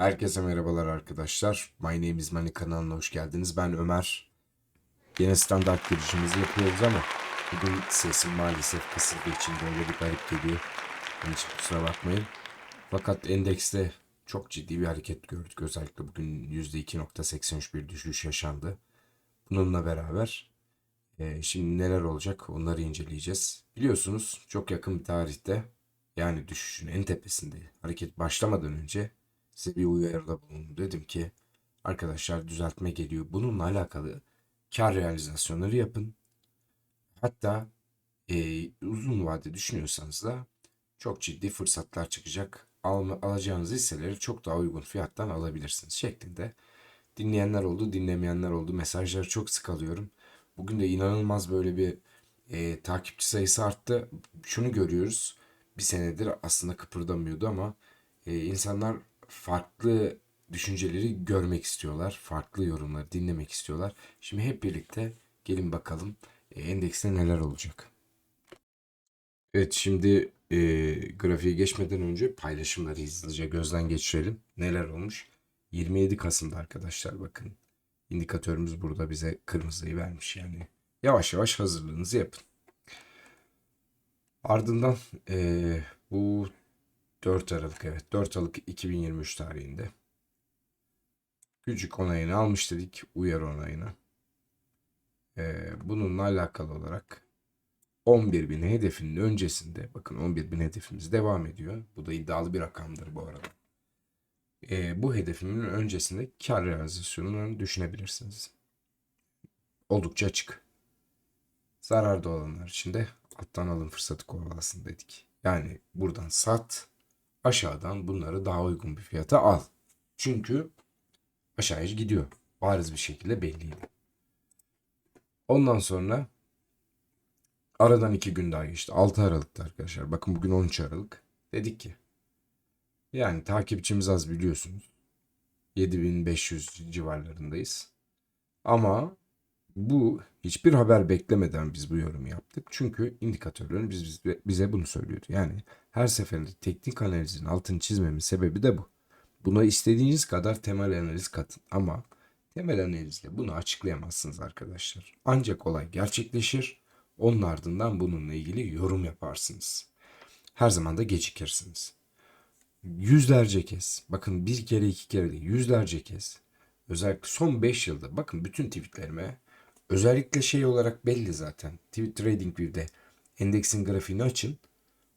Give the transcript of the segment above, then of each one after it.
Herkese merhabalar arkadaşlar. My name is Money kanalına hoş geldiniz. Ben Ömer. Yine standart girişimizi yapıyoruz ama bugün sesim maalesef kısıldığı için böyle bir garip geliyor. Onun için kusura bakmayın. Fakat endekste çok ciddi bir hareket gördük. Özellikle bugün %2.83 bir düşüş yaşandı. Bununla beraber e, şimdi neler olacak onları inceleyeceğiz. Biliyorsunuz çok yakın bir tarihte yani düşüşün en tepesinde hareket başlamadan önce size bir uyarıda bulundum. Dedim ki arkadaşlar düzeltme geliyor. Bununla alakalı kar realizasyonları yapın. Hatta e, uzun vade düşünüyorsanız da çok ciddi fırsatlar çıkacak. Alma, alacağınız hisseleri çok daha uygun fiyattan alabilirsiniz şeklinde. Dinleyenler oldu, dinlemeyenler oldu. Mesajları çok sık alıyorum. Bugün de inanılmaz böyle bir e, takipçi sayısı arttı. Şunu görüyoruz. Bir senedir aslında kıpırdamıyordu ama e, insanlar farklı düşünceleri görmek istiyorlar. Farklı yorumları dinlemek istiyorlar. Şimdi hep birlikte gelin bakalım e, endekste neler olacak. Evet şimdi e, grafiğe geçmeden önce paylaşımları hızlıca gözden geçirelim. Neler olmuş? 27 Kasım'da arkadaşlar bakın. İndikatörümüz burada bize kırmızıyı vermiş yani. Yavaş yavaş hazırlığınızı yapın. Ardından e, bu 4 Aralık evet 4 Aralık 2023 tarihinde küçük onayını almış dedik uyarı onayını. Ee, bununla alakalı olarak 11.000 hedefinin öncesinde bakın 11.000 hedefimiz devam ediyor. Bu da iddialı bir rakamdır bu arada. Ee, bu hedefimin öncesinde kar realizasyonunu düşünebilirsiniz. Oldukça açık. Zararda olanlar için de alttan alım fırsatı kovalasın dedik. Yani buradan sat, aşağıdan bunları daha uygun bir fiyata al. Çünkü aşağıya gidiyor. Bariz bir şekilde belliydi. Ondan sonra aradan iki gün daha geçti. 6 Aralık'ta arkadaşlar. Bakın bugün 13 Aralık. Dedik ki yani takipçimiz az biliyorsunuz. 7500 civarlarındayız. Ama bu hiçbir haber beklemeden biz bu yorumu yaptık. Çünkü indikatörlerin biz, biz- bize bunu söylüyordu. Yani her seferinde teknik analizin altını çizmemin sebebi de bu. Buna istediğiniz kadar temel analiz katın ama temel analizle bunu açıklayamazsınız arkadaşlar. Ancak olay gerçekleşir. Onun ardından bununla ilgili yorum yaparsınız. Her zaman da gecikirsiniz. Yüzlerce kez, bakın bir kere iki kere değil, yüzlerce kez. Özellikle son 5 yılda bakın bütün tweetlerime özellikle şey olarak belli zaten. Tweet TradingView'de endeksin grafiğini açın.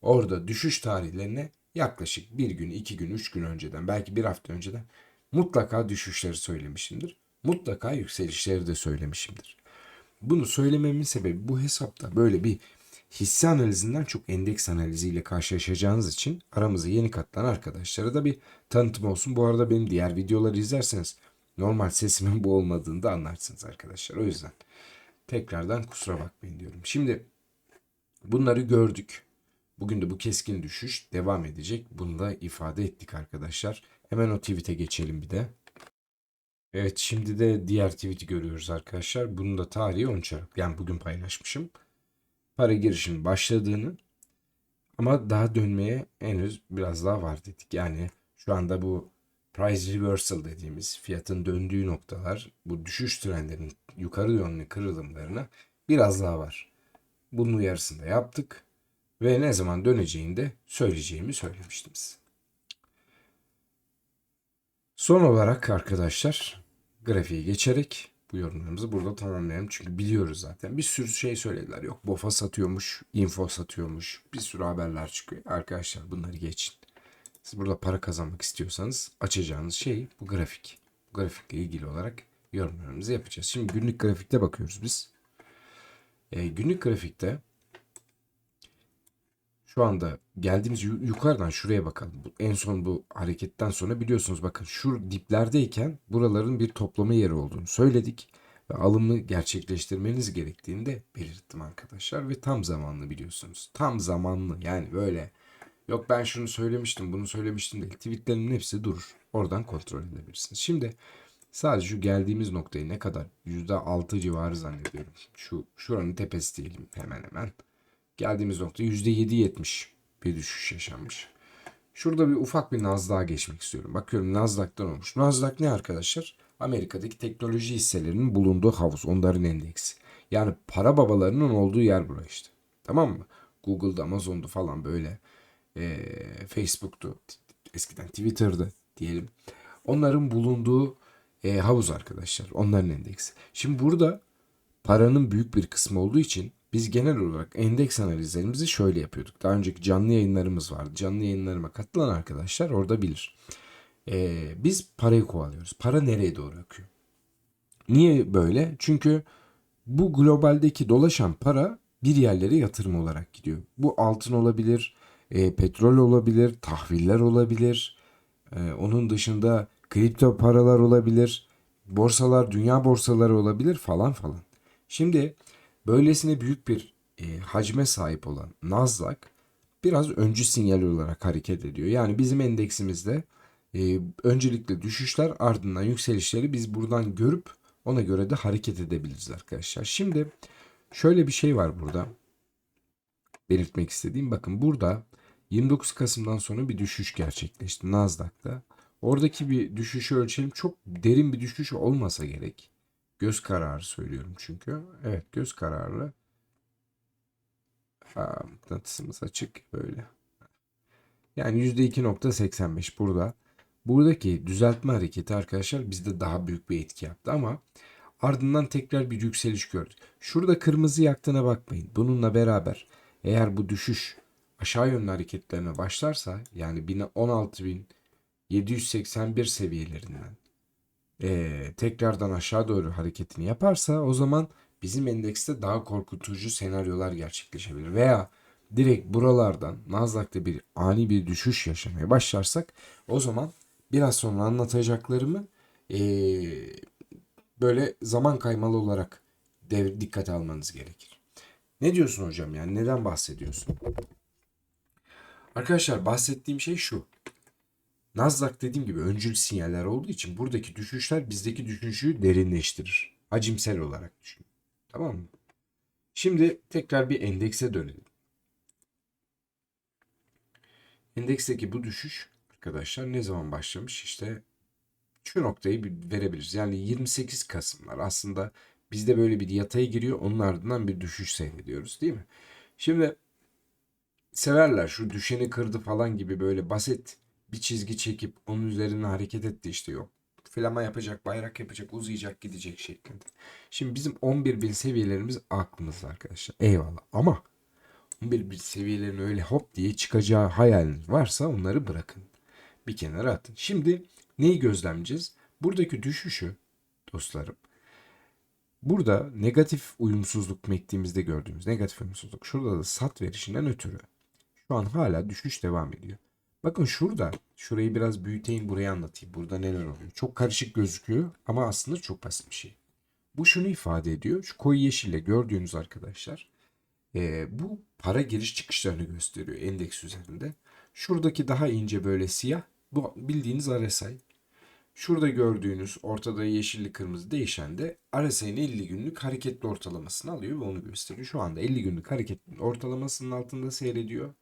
Orada düşüş tarihlerine yaklaşık bir gün, iki gün, üç gün önceden, belki bir hafta önceden mutlaka düşüşleri söylemişimdir. Mutlaka yükselişleri de söylemişimdir. Bunu söylememin sebebi bu hesapta böyle bir hisse analizinden çok endeks analiziyle karşılaşacağınız için aramıza yeni katılan arkadaşlara da bir tanıtım olsun. Bu arada benim diğer videoları izlerseniz normal sesimin bu olmadığını da anlarsınız arkadaşlar. O yüzden tekrardan kusura bakmayın diyorum. Şimdi bunları gördük. Bugün de bu keskin düşüş devam edecek. Bunu da ifade ettik arkadaşlar. Hemen o tweet'e geçelim bir de. Evet şimdi de diğer tweet'i görüyoruz arkadaşlar. Bunun da tarihi 13 Aralık. Yani bugün paylaşmışım. Para girişinin başladığını ama daha dönmeye henüz biraz daha var dedik. Yani şu anda bu price reversal dediğimiz fiyatın döndüğü noktalar bu düşüş trendlerinin yukarı yönlü kırılımlarına biraz daha var. Bunun uyarısını da yaptık ve ne zaman döneceğini de söyleyeceğimi söylemiştim size. Son olarak arkadaşlar grafiğe geçerek bu yorumlarımızı burada tamamlayalım. Çünkü biliyoruz zaten. Bir sürü şey söylediler. Yok BOFA satıyormuş, info satıyormuş. Bir sürü haberler çıkıyor. Arkadaşlar bunları geçin. Siz burada para kazanmak istiyorsanız açacağınız şey bu grafik. Bu grafikle ilgili olarak yorumlarımızı yapacağız. Şimdi günlük grafikte bakıyoruz biz. Ee, günlük grafikte şu anda geldiğimiz yu- yukarıdan şuraya bakalım. En son bu hareketten sonra biliyorsunuz bakın şu diplerdeyken buraların bir toplama yeri olduğunu söyledik. Ve alımı gerçekleştirmeniz gerektiğini de belirttim arkadaşlar. Ve tam zamanlı biliyorsunuz. Tam zamanlı yani böyle yok ben şunu söylemiştim bunu söylemiştim değil. Tweetlerimin hepsi durur. Oradan kontrol edebilirsiniz. Şimdi sadece şu geldiğimiz noktayı ne kadar %6 civarı zannediyorum. Şu şuranın tepesi diyelim hemen hemen geldiğimiz nokta %7.70 bir düşüş yaşanmış. Şurada bir ufak bir Nasdaq'a geçmek istiyorum. Bakıyorum Nasdaq'tan olmuş. Nasdaq ne arkadaşlar? Amerika'daki teknoloji hisselerinin bulunduğu havuz. Onların endeksi. Yani para babalarının olduğu yer burası işte. Tamam mı? Google'da, Amazon'da falan böyle. Ee, Facebook'tu. Eskiden Twitter'dı diyelim. Onların bulunduğu e, havuz arkadaşlar. Onların endeksi. Şimdi burada paranın büyük bir kısmı olduğu için biz genel olarak endeks analizlerimizi şöyle yapıyorduk. Daha önceki canlı yayınlarımız vardı. Canlı yayınlarıma katılan arkadaşlar orada bilir. Ee, biz parayı kovalıyoruz. Para nereye doğru akıyor? Niye böyle? Çünkü bu globaldeki dolaşan para bir yerlere yatırım olarak gidiyor. Bu altın olabilir, e, petrol olabilir, tahviller olabilir. E, onun dışında kripto paralar olabilir, borsalar, dünya borsaları olabilir falan falan. Şimdi böylesine büyük bir e, hacme sahip olan Nasdaq biraz öncü sinyal olarak hareket ediyor. Yani bizim endeksimizde e, öncelikle düşüşler ardından yükselişleri biz buradan görüp ona göre de hareket edebiliriz arkadaşlar. Şimdi şöyle bir şey var burada belirtmek istediğim. Bakın burada 29 Kasım'dan sonra bir düşüş gerçekleşti Nasdaq'ta. Oradaki bir düşüşü ölçelim. Çok derin bir düşüş olmasa gerek. Göz kararı söylüyorum çünkü. Evet göz kararı. Ha, mıknatısımız açık böyle. Yani %2.85 burada. Buradaki düzeltme hareketi arkadaşlar bizde daha büyük bir etki yaptı ama ardından tekrar bir yükseliş gördük. Şurada kırmızı yaktığına bakmayın. Bununla beraber eğer bu düşüş aşağı yönlü hareketlerine başlarsa yani 16.781 seviyelerinden e, tekrardan aşağı doğru hareketini yaparsa o zaman bizim endekste daha korkutucu senaryolar gerçekleşebilir. Veya direkt buralardan Nasdaq'ta bir ani bir düşüş yaşamaya başlarsak o zaman biraz sonra anlatacaklarımı e, böyle zaman kaymalı olarak dev, dikkate almanız gerekir. Ne diyorsun hocam yani neden bahsediyorsun? Arkadaşlar bahsettiğim şey şu. Nasdaq dediğim gibi öncül sinyaller olduğu için buradaki düşüşler bizdeki düşüşü derinleştirir. Hacimsel olarak düşün. Tamam mı? Şimdi tekrar bir endekse dönelim. Endeksteki bu düşüş arkadaşlar ne zaman başlamış? İşte şu noktayı verebiliriz. Yani 28 Kasımlar aslında bizde böyle bir yataya giriyor. Onun ardından bir düşüş seyrediyoruz değil mi? Şimdi severler şu düşeni kırdı falan gibi böyle basit bir çizgi çekip onun üzerine hareket etti işte yok. Flama yapacak, bayrak yapacak, uzayacak, gidecek şeklinde. Şimdi bizim 11 bin seviyelerimiz aklımızda arkadaşlar. Eyvallah ama 11 bin seviyelerin öyle hop diye çıkacağı hayaliniz varsa onları bırakın. Bir kenara atın. Şimdi neyi gözlemleyeceğiz? Buradaki düşüşü dostlarım. Burada negatif uyumsuzluk metniğimizde gördüğümüz negatif uyumsuzluk. Şurada da sat verişinden ötürü. Şu an hala düşüş devam ediyor. Bakın şurada, şurayı biraz büyüteyim burayı anlatayım. Burada neler oluyor? Çok karışık gözüküyor ama aslında çok basit bir şey. Bu şunu ifade ediyor. Şu koyu yeşille gördüğünüz arkadaşlar. E, bu para giriş çıkışlarını gösteriyor endeks üzerinde. Şuradaki daha ince böyle siyah. Bu bildiğiniz RSI. Şurada gördüğünüz ortada yeşilli kırmızı değişen de RSI'nin 50 günlük hareketli ortalamasını alıyor ve onu gösteriyor. Şu anda 50 günlük hareketli ortalamasının altında seyrediyor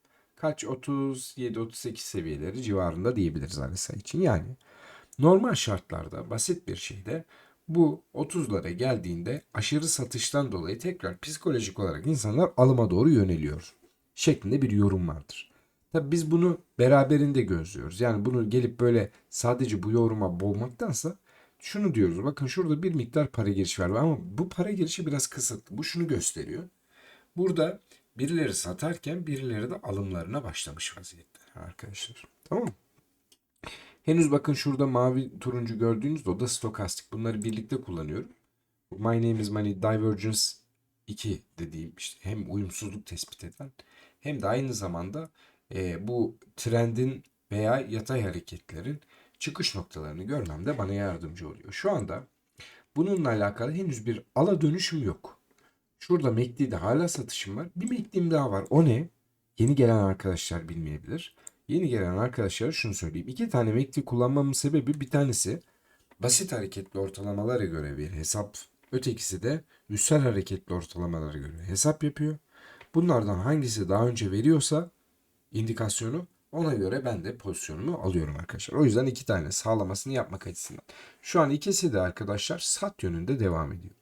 kaç 37-38 seviyeleri civarında diyebiliriz RSI için. Yani normal şartlarda basit bir şeyde bu 30'lara geldiğinde aşırı satıştan dolayı tekrar psikolojik olarak insanlar alıma doğru yöneliyor şeklinde bir yorum vardır. Tabi biz bunu beraberinde gözlüyoruz. Yani bunu gelip böyle sadece bu yoruma boğmaktansa şunu diyoruz. Bakın şurada bir miktar para girişi var ama bu para girişi biraz kısıtlı. Bu şunu gösteriyor. Burada Birileri satarken birileri de alımlarına başlamış vaziyette arkadaşlar. Tamam mı? Henüz bakın şurada mavi turuncu gördüğünüz o da stokastik. Bunları birlikte kullanıyorum. My name is money divergence 2 dediğim işte hem uyumsuzluk tespit eden hem de aynı zamanda e, bu trendin veya yatay hareketlerin çıkış noktalarını görmemde bana yardımcı oluyor. Şu anda bununla alakalı henüz bir ala dönüşüm yok. Şurada MACD'de hala satışım var. Bir MACD'im daha var. O ne? Yeni gelen arkadaşlar bilmeyebilir. Yeni gelen arkadaşlara şunu söyleyeyim. İki tane MACD kullanmamın sebebi bir tanesi basit hareketli ortalamalara göre bir hesap. Ötekisi de üstel hareketli ortalamalara göre hesap yapıyor. Bunlardan hangisi daha önce veriyorsa indikasyonu Ona göre ben de pozisyonumu alıyorum arkadaşlar. O yüzden iki tane sağlamasını yapmak açısından. Şu an ikisi de arkadaşlar sat yönünde devam ediyor.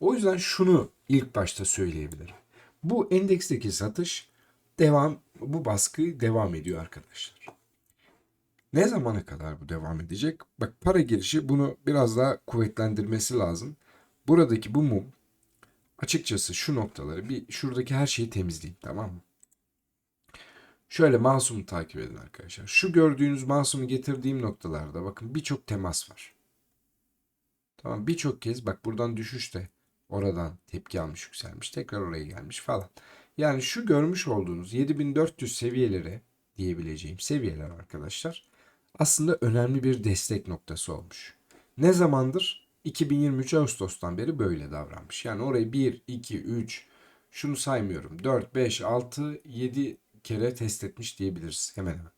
O yüzden şunu ilk başta söyleyebilirim. Bu endeksteki satış devam bu baskı devam ediyor arkadaşlar. Ne zamana kadar bu devam edecek? Bak para girişi bunu biraz daha kuvvetlendirmesi lazım. Buradaki bu mum açıkçası şu noktaları bir şuradaki her şeyi temizleyeyim tamam mı? Şöyle masumu takip edin arkadaşlar. Şu gördüğünüz masumu getirdiğim noktalarda bakın birçok temas var. Tamam birçok kez bak buradan düşüşte oradan tepki almış yükselmiş tekrar oraya gelmiş falan. Yani şu görmüş olduğunuz 7400 seviyeleri diyebileceğim seviyeler arkadaşlar aslında önemli bir destek noktası olmuş. Ne zamandır? 2023 Ağustos'tan beri böyle davranmış. Yani orayı 1, 2, 3 şunu saymıyorum. 4, 5, 6, 7 kere test etmiş diyebiliriz hemen hemen.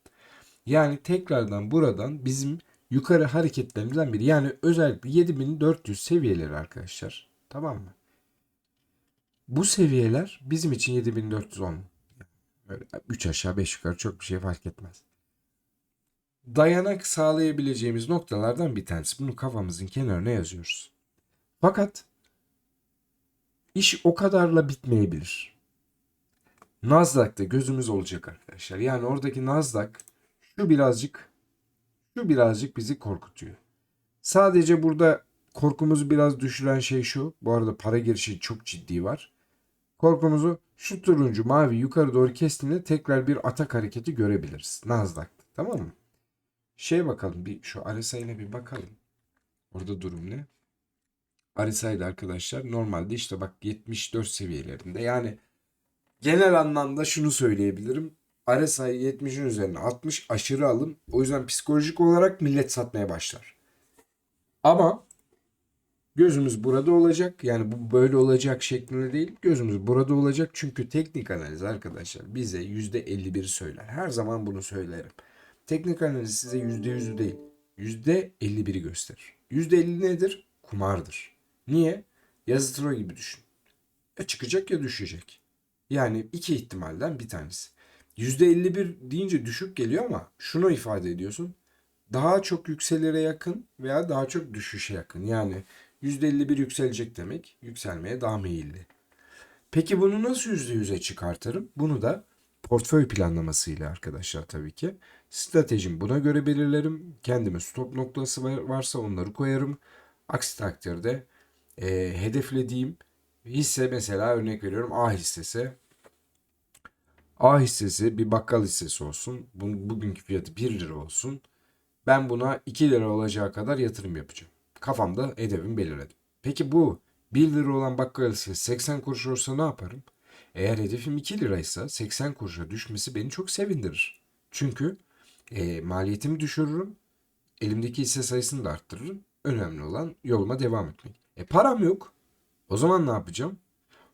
Yani tekrardan buradan bizim yukarı hareketlerimizden biri. Yani özellikle 7400 seviyeleri arkadaşlar. Tamam mı? Bu seviyeler bizim için 7410. Böyle 3 aşağı 5 yukarı çok bir şey fark etmez. Dayanak sağlayabileceğimiz noktalardan bir tanesi. Bunu kafamızın kenarına yazıyoruz. Fakat iş o kadarla bitmeyebilir. Nasdaq'ta gözümüz olacak arkadaşlar. Yani oradaki Nasdaq şu birazcık şu birazcık bizi korkutuyor. Sadece burada korkumuzu biraz düşüren şey şu. Bu arada para girişi çok ciddi var. Korkumuzu şu turuncu mavi yukarı doğru kestiğinde tekrar bir atak hareketi görebiliriz. Nasdaq'ta. Tamam mı? Şey bakalım bir şu RSI'ne bir bakalım. Orada durum ne? RSI'de arkadaşlar normalde işte bak 74 seviyelerinde. Yani genel anlamda şunu söyleyebilirim. RSI 70'in üzerine 60 aşırı alım. O yüzden psikolojik olarak millet satmaya başlar. Ama gözümüz burada olacak. Yani bu böyle olacak şeklinde değil. Gözümüz burada olacak. Çünkü teknik analiz arkadaşlar bize %51 söyler. Her zaman bunu söylerim. Teknik analiz size %100'ü değil. %51'i gösterir. %50 nedir? Kumardır. Niye? Yazı tura gibi düşün. Ya çıkacak ya düşecek. Yani iki ihtimalden bir tanesi. %51 deyince düşük geliyor ama şunu ifade ediyorsun. Daha çok yükselire yakın veya daha çok düşüşe yakın. Yani %51 yükselecek demek yükselmeye daha meyilli. Peki bunu nasıl %100'e çıkartırım? Bunu da portföy planlamasıyla arkadaşlar tabii ki. Stratejim buna göre belirlerim. Kendime stop noktası varsa onları koyarım. Aksi takdirde e, hedeflediğim hisse mesela örnek veriyorum A hissesi. A hissesi bir bakkal hissesi olsun. Bugünkü fiyatı 1 lira olsun. Ben buna 2 lira olacağı kadar yatırım yapacağım. Kafamda hedefimi belirledim. Peki bu 1 lira olan bakkal hissesi 80 kuruş olsa ne yaparım? Eğer hedefim 2 liraysa 80 kuruşa düşmesi beni çok sevindirir. Çünkü e, maliyetimi düşürürüm. Elimdeki hisse sayısını da arttırırım. Önemli olan yoluma devam etmek. E param yok. O zaman ne yapacağım?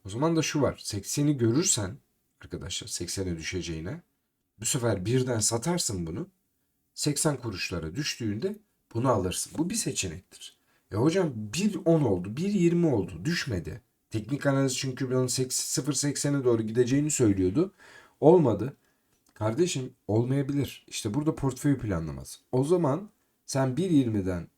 O zaman da şu var. 80'i görürsen arkadaşlar 80'e düşeceğine bu sefer birden satarsın bunu. 80 kuruşlara düştüğünde bunu alırsın. Bu bir seçenektir. E hocam 1.10 oldu, 1.20 oldu, düşmedi. Teknik analiz çünkü bunun 0.80'e doğru gideceğini söylüyordu. Olmadı. Kardeşim olmayabilir. İşte burada portföy planlaması. O zaman sen 1.20'den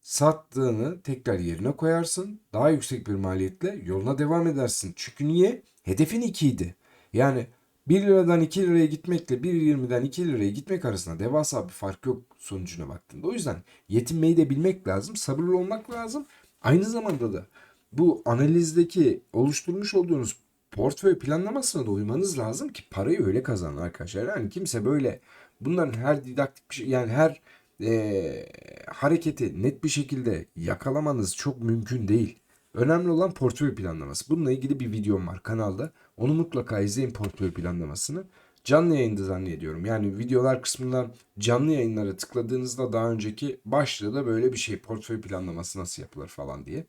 sattığını tekrar yerine koyarsın. Daha yüksek bir maliyetle yoluna devam edersin. Çünkü niye? Hedefin 2 idi. Yani 1 liradan 2 liraya gitmekle 1.20'den 2 liraya gitmek arasında devasa bir fark yok sonucuna baktığında. O yüzden yetinmeyi de bilmek lazım. Sabırlı olmak lazım. Aynı zamanda da bu analizdeki oluşturmuş olduğunuz portföy planlamasına da uymanız lazım ki parayı öyle kazanın arkadaşlar. Yani kimse böyle bunların her didaktik bir şey yani her e, hareketi net bir şekilde yakalamanız çok mümkün değil. Önemli olan portföy planlaması. Bununla ilgili bir videom var kanalda. Onu mutlaka izleyin portföy planlamasını. Canlı yayında zannediyorum. Yani videolar kısmından canlı yayınlara tıkladığınızda daha önceki başlığı da böyle bir şey. Portföy planlaması nasıl yapılır falan diye.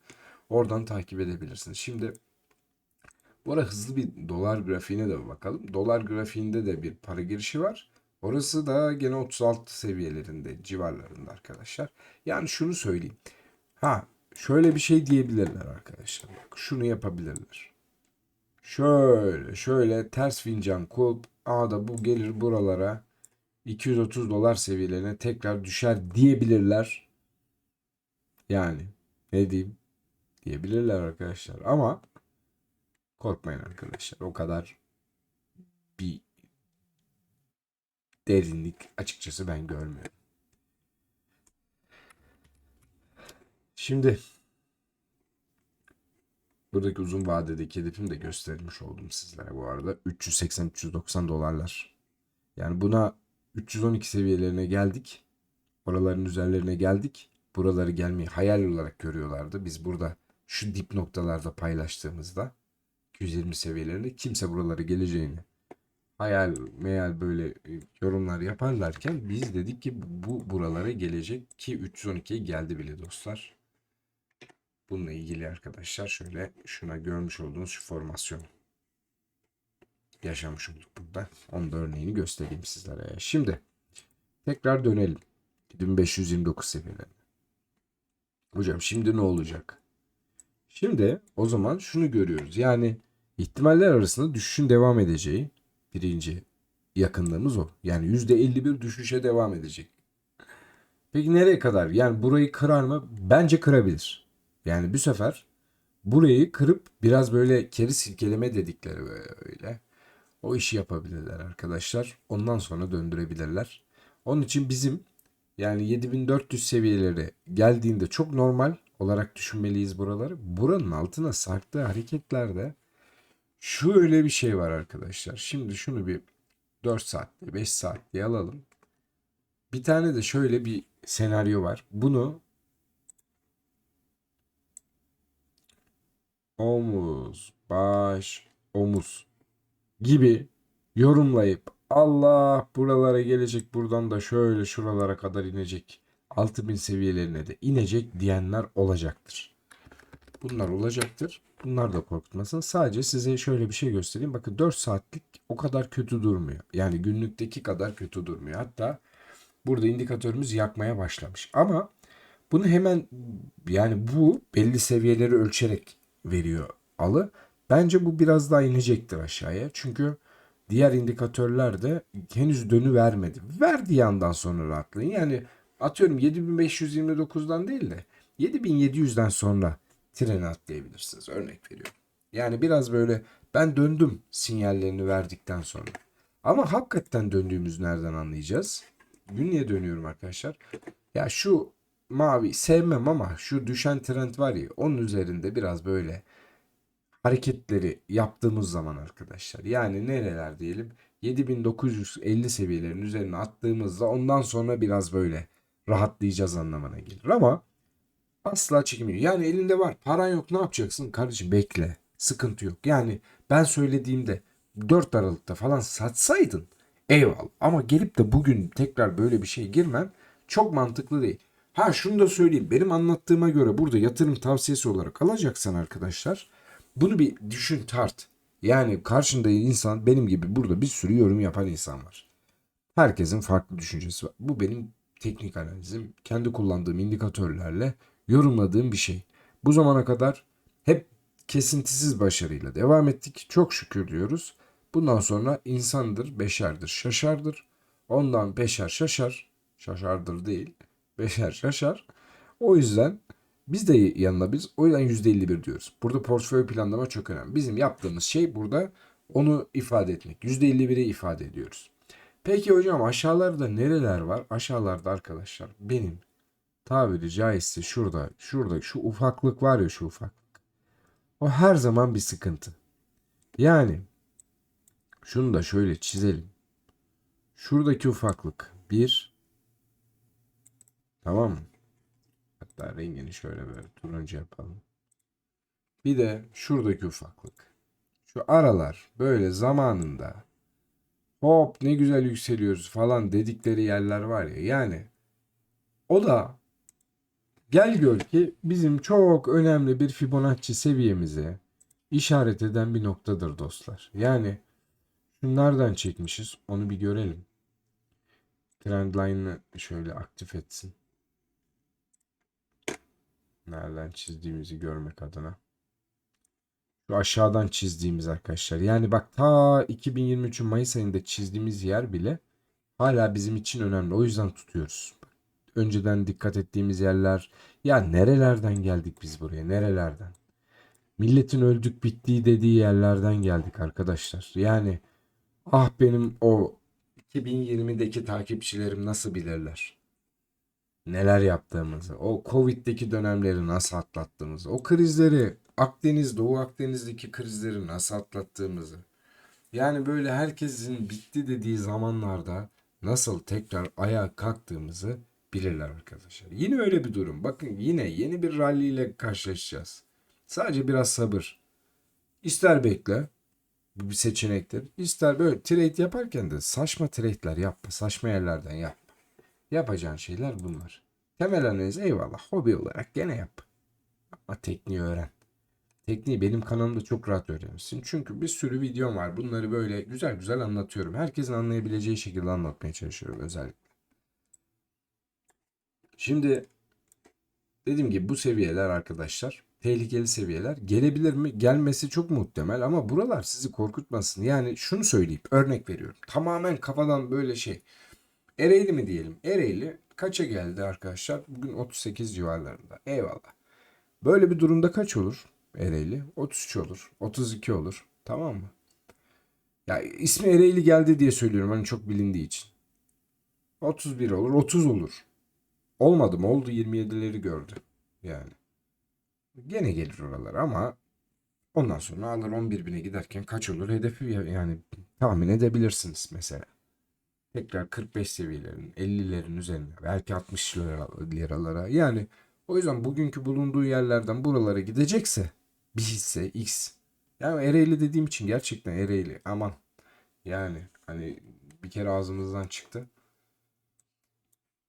Oradan takip edebilirsiniz. Şimdi bu arada hızlı bir dolar grafiğine de bakalım. Dolar grafiğinde de bir para girişi var. Orası da gene 36 seviyelerinde civarlarında arkadaşlar. Yani şunu söyleyeyim. Ha şöyle bir şey diyebilirler arkadaşlar. Bak şunu yapabilirler. Şöyle şöyle ters fincan kulp. Aa da bu gelir buralara. 230 dolar seviyelerine tekrar düşer diyebilirler. Yani ne diyeyim diyebilirler arkadaşlar ama korkmayın arkadaşlar o kadar bir derinlik açıkçası ben görmüyorum. Şimdi buradaki uzun vadedeki hedefimi de göstermiş oldum sizlere bu arada. 380-390 dolarlar. Yani buna 312 seviyelerine geldik. Oraların üzerlerine geldik. Buraları gelmeyi hayal olarak görüyorlardı. Biz burada şu dip noktalarda paylaştığımızda 220 seviyelerinde kimse buraları geleceğini hayal meyal böyle e, yorumlar yaparlarken biz dedik ki bu buralara gelecek ki 312'ye geldi bile dostlar. Bununla ilgili arkadaşlar şöyle şuna görmüş olduğunuz şu formasyonu yaşamış olduk burada. Onun da örneğini göstereyim sizlere. Şimdi tekrar dönelim. 1529 seviyelerine. Hocam şimdi ne olacak? Şimdi o zaman şunu görüyoruz. Yani ihtimaller arasında düşüşün devam edeceği birinci yakınlığımız o. Yani %51 düşüşe devam edecek. Peki nereye kadar? Yani burayı kırar mı? Bence kırabilir. Yani bu sefer burayı kırıp biraz böyle keri silkeleme dedikleri böyle. O işi yapabilirler arkadaşlar. Ondan sonra döndürebilirler. Onun için bizim yani 7400 seviyeleri geldiğinde çok normal olarak düşünmeliyiz buraları. Buranın altına sarktığı hareketlerde şu öyle bir şey var arkadaşlar. Şimdi şunu bir 4 saatte 5 saatte alalım. Bir tane de şöyle bir senaryo var. Bunu omuz, baş, omuz gibi yorumlayıp Allah buralara gelecek buradan da şöyle şuralara kadar inecek 6000 seviyelerine de inecek diyenler olacaktır. Bunlar olacaktır. Bunlar da korkutmasın. Sadece size şöyle bir şey göstereyim. Bakın 4 saatlik o kadar kötü durmuyor. Yani günlükteki kadar kötü durmuyor. Hatta burada indikatörümüz yakmaya başlamış. Ama bunu hemen yani bu belli seviyeleri ölçerek veriyor alı. Bence bu biraz daha inecektir aşağıya. Çünkü diğer indikatörler de henüz dönü vermedi. Verdiği yandan sonra rahatlayın. Yani atıyorum 7529'dan değil de 7700'den sonra treni atlayabilirsiniz. Örnek veriyorum. Yani biraz böyle ben döndüm sinyallerini verdikten sonra. Ama hakikaten döndüğümüz nereden anlayacağız? Gün niye dönüyorum arkadaşlar? Ya şu mavi sevmem ama şu düşen trend var ya onun üzerinde biraz böyle hareketleri yaptığımız zaman arkadaşlar. Yani nereler diyelim 7950 seviyelerin üzerine attığımızda ondan sonra biraz böyle rahatlayacağız anlamına gelir. Ama asla çekmiyor. Yani elinde var paran yok ne yapacaksın? Kardeşim bekle sıkıntı yok. Yani ben söylediğimde 4 Aralık'ta falan satsaydın eyvallah. Ama gelip de bugün tekrar böyle bir şey girmen çok mantıklı değil. Ha şunu da söyleyeyim. Benim anlattığıma göre burada yatırım tavsiyesi olarak alacaksan arkadaşlar bunu bir düşün tart. Yani karşında insan benim gibi burada bir sürü yorum yapan insan var. Herkesin farklı düşüncesi var. Bu benim teknik analizim. Kendi kullandığım indikatörlerle yorumladığım bir şey. Bu zamana kadar hep kesintisiz başarıyla devam ettik. Çok şükür diyoruz. Bundan sonra insandır, beşerdir, şaşardır. Ondan beşer şaşar. Şaşardır değil. Beşer şaşar. O yüzden biz de yanına biz o yüzden %51 diyoruz. Burada portföy planlama çok önemli. Bizim yaptığımız şey burada onu ifade etmek. %51'i ifade ediyoruz. Peki hocam aşağılarda nereler var? Aşağılarda arkadaşlar benim tabiri caizse şurada, şurada şu ufaklık var ya şu ufaklık. O her zaman bir sıkıntı. Yani şunu da şöyle çizelim. Şuradaki ufaklık bir tamam mı? Hatta rengini şöyle böyle turuncu yapalım. Bir de şuradaki ufaklık. Şu aralar böyle zamanında hop ne güzel yükseliyoruz falan dedikleri yerler var ya. Yani o da gel gör ki bizim çok önemli bir Fibonacci seviyemize işaret eden bir noktadır dostlar. Yani şunlardan çekmişiz. Onu bir görelim. Trendline'ı şöyle aktif etsin nereden çizdiğimizi görmek adına. Şu aşağıdan çizdiğimiz arkadaşlar. Yani bak ta 2023'ün Mayıs ayında çizdiğimiz yer bile hala bizim için önemli. O yüzden tutuyoruz. Önceden dikkat ettiğimiz yerler ya nerelerden geldik biz buraya? Nerelerden? Milletin öldük bittiği dediği yerlerden geldik arkadaşlar. Yani ah benim o 2020'deki takipçilerim nasıl bilirler? Neler yaptığımızı, o Covid'deki dönemleri nasıl atlattığımızı, o krizleri, Akdeniz, Doğu Akdeniz'deki krizleri nasıl atlattığımızı. Yani böyle herkesin bitti dediği zamanlarda nasıl tekrar ayağa kalktığımızı bilirler arkadaşlar. Yine öyle bir durum. Bakın yine yeni bir rally ile karşılaşacağız. Sadece biraz sabır. İster bekle. Bu bir seçenektir. İster böyle trade yaparken de saçma trade'ler yapma. Saçma yerlerden yapma. Yapacağın şeyler bunlar. Temel analiz eyvallah. Hobi olarak gene yap. Ama tekniği öğren. Tekniği benim kanalımda çok rahat öğrenirsin. Çünkü bir sürü videom var. Bunları böyle güzel güzel anlatıyorum. Herkesin anlayabileceği şekilde anlatmaya çalışıyorum özellikle. Şimdi dediğim gibi bu seviyeler arkadaşlar tehlikeli seviyeler. Gelebilir mi? Gelmesi çok muhtemel ama buralar sizi korkutmasın. Yani şunu söyleyip örnek veriyorum. Tamamen kafadan böyle şey. Ereğli mi diyelim? Ereğli kaça geldi arkadaşlar? Bugün 38 civarlarında. Eyvallah. Böyle bir durumda kaç olur? Ereğli 33 olur. 32 olur. Tamam mı? Ya ismi Ereğli geldi diye söylüyorum hani çok bilindiği için. 31 olur, 30 olur. Olmadı mı? Oldu 27'leri gördü. Yani. Gene gelir oralara ama ondan sonra alır 11 bine giderken kaç olur hedefi ya- yani tahmin edebilirsiniz mesela. Tekrar 45 seviyelerin 50'lerin üzerine belki 60 lira, liralara yani o yüzden bugünkü bulunduğu yerlerden buralara gidecekse bir hisse X. Yani Ereğli dediğim için gerçekten Ereğli aman yani hani bir kere ağzımızdan çıktı.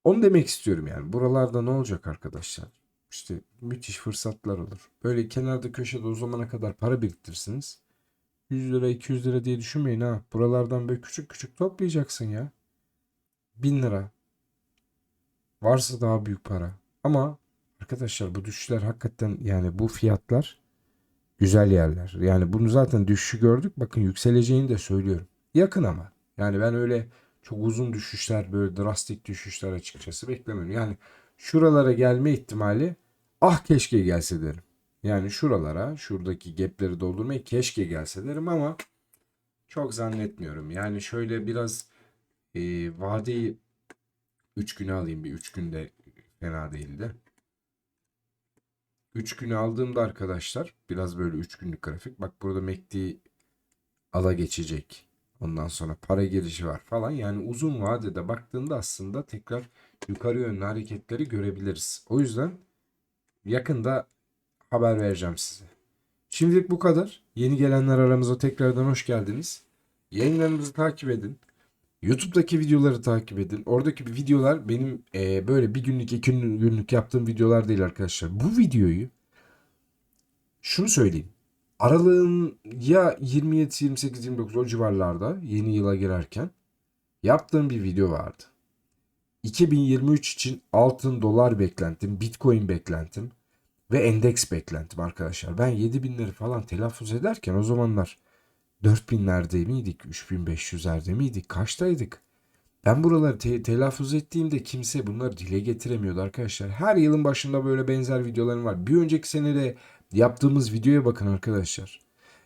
Onu demek istiyorum yani. Buralarda ne olacak arkadaşlar? İşte müthiş fırsatlar olur. Böyle kenarda köşede o zamana kadar para biriktirirsiniz. 100 lira 200 lira diye düşünmeyin ha. Buralardan böyle küçük küçük toplayacaksın ya. 1000 lira. Varsa daha büyük para. Ama arkadaşlar bu düşüşler hakikaten yani bu fiyatlar güzel yerler. Yani bunu zaten düşüşü gördük. Bakın yükseleceğini de söylüyorum. Yakın ama. Yani ben öyle çok uzun düşüşler böyle drastik düşüşler açıkçası beklemiyorum. Yani şuralara gelme ihtimali ah keşke gelse derim. Yani şuralara şuradaki gapleri doldurmayı keşke gelse derim ama çok zannetmiyorum. Yani şöyle biraz e, vadeyi 3 güne alayım bir 3 günde fena değildi. 3 günü aldığımda arkadaşlar biraz böyle 3 günlük grafik. Bak burada MACD ala geçecek. Ondan sonra para girişi var falan. Yani uzun vadede baktığında aslında tekrar yukarı yönlü hareketleri görebiliriz. O yüzden yakında haber vereceğim size. Şimdilik bu kadar. Yeni gelenler aramıza tekrardan hoş geldiniz. Yayınlarımızı takip edin. YouTube'daki videoları takip edin. Oradaki videolar benim eee, böyle bir günlük iki günlük yaptığım videolar değil arkadaşlar. Bu videoyu şunu söyleyeyim. Aralığın ya 27, 28, 29 o civarlarda yeni yıla girerken yaptığım bir video vardı. 2023 için altın dolar beklentim, bitcoin beklentim ve endeks beklentim arkadaşlar. Ben 7000'leri falan telaffuz ederken o zamanlar 4000'lerde miydik, 3500'lerde miydik, kaçtaydık? Ben buraları te- telaffuz ettiğimde kimse bunları dile getiremiyordu arkadaşlar. Her yılın başında böyle benzer videolarım var. Bir önceki senede yaptığımız videoya bakın arkadaşlar.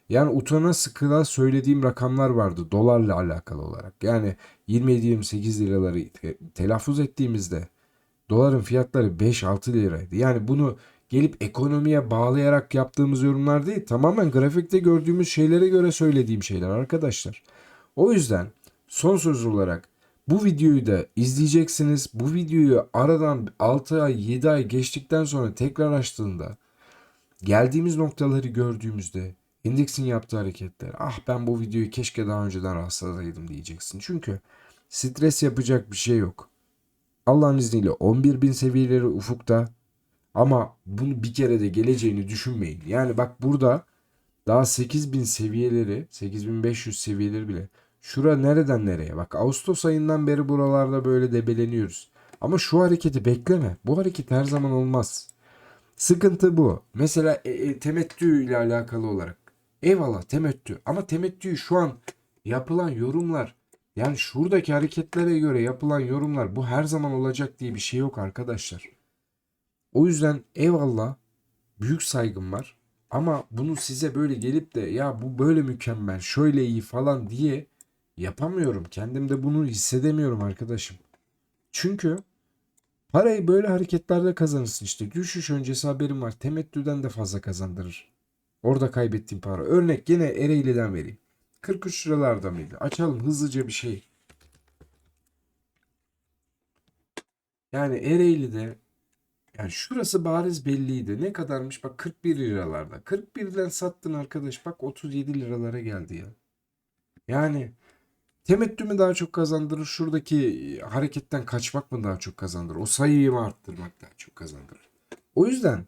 Yani utana sıkıla söylediğim rakamlar vardı dolarla alakalı olarak. Yani 27-28 liraları te- telaffuz ettiğimizde doların fiyatları 5-6 liraydı. Yani bunu gelip ekonomiye bağlayarak yaptığımız yorumlar değil. Tamamen grafikte gördüğümüz şeylere göre söylediğim şeyler arkadaşlar. O yüzden son söz olarak bu videoyu da izleyeceksiniz. Bu videoyu aradan 6 ay 7 ay geçtikten sonra tekrar açtığında geldiğimiz noktaları gördüğümüzde endeksin yaptığı hareketler ah ben bu videoyu keşke daha önceden rastlasaydım diyeceksin. Çünkü stres yapacak bir şey yok. Allah'ın izniyle 11.000 seviyeleri ufukta ama bunu bir kere de geleceğini düşünmeyin. Yani bak burada daha 8000 seviyeleri 8500 seviyeleri bile şura nereden nereye bak Ağustos ayından beri buralarda böyle debeleniyoruz. Ama şu hareketi bekleme. Bu hareket her zaman olmaz. Sıkıntı bu. Mesela e, e, temettü ile alakalı olarak. Eyvallah temettü. Ama temettüyü şu an yapılan yorumlar Yani şuradaki hareketlere göre yapılan yorumlar bu her zaman olacak diye bir şey yok arkadaşlar. O yüzden eyvallah büyük saygım var. Ama bunu size böyle gelip de ya bu böyle mükemmel, şöyle iyi falan diye yapamıyorum. Kendimde bunu hissedemiyorum arkadaşım. Çünkü parayı böyle hareketlerde kazanırsın işte. Düşüş öncesi haberim var. Temettüden de fazla kazandırır. Orada kaybettiğim para. Örnek yine Ereğli'den vereyim. 43 liralarda mıydı? Açalım hızlıca bir şey. Yani Ereğli'de yani şurası bariz belliydi. Ne kadarmış? Bak 41 liralarda. 41'den sattın arkadaş. Bak 37 liralara geldi ya. Yani temettü mü daha çok kazandırır? Şuradaki hareketten kaçmak mı daha çok kazandırır? O sayıyı mı arttırmak daha çok kazandırır? O yüzden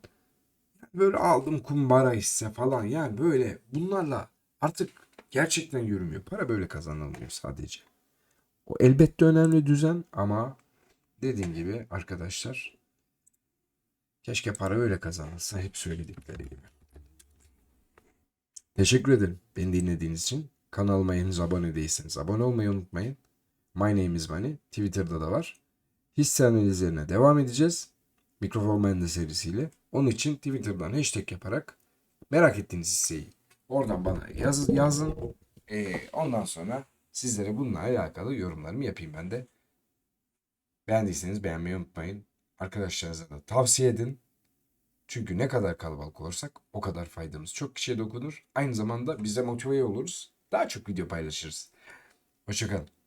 böyle aldım kumbara hisse falan yani böyle bunlarla artık gerçekten yürümüyor. Para böyle kazanılmıyor sadece. O elbette önemli düzen ama dediğim gibi arkadaşlar keşke para öyle kazanılsa hep söyledikleri gibi. Teşekkür ederim beni dinlediğiniz için. Kanalıma henüz abone değilseniz abone olmayı unutmayın. My name is Money. Twitter'da da var. Hisse analizlerine devam edeceğiz. Mikrofon Bende serisiyle. Onun için Twitter'dan hashtag yaparak merak ettiğiniz hisseyi oradan bana yaz, yazın. Ee, ondan sonra sizlere bununla alakalı yorumlarımı yapayım ben de. Beğendiyseniz beğenmeyi unutmayın. Arkadaşlarınıza da tavsiye edin. Çünkü ne kadar kalabalık olursak o kadar faydamız çok kişiye dokunur. Aynı zamanda biz de motive oluruz. Daha çok video paylaşırız. Hoşçakalın.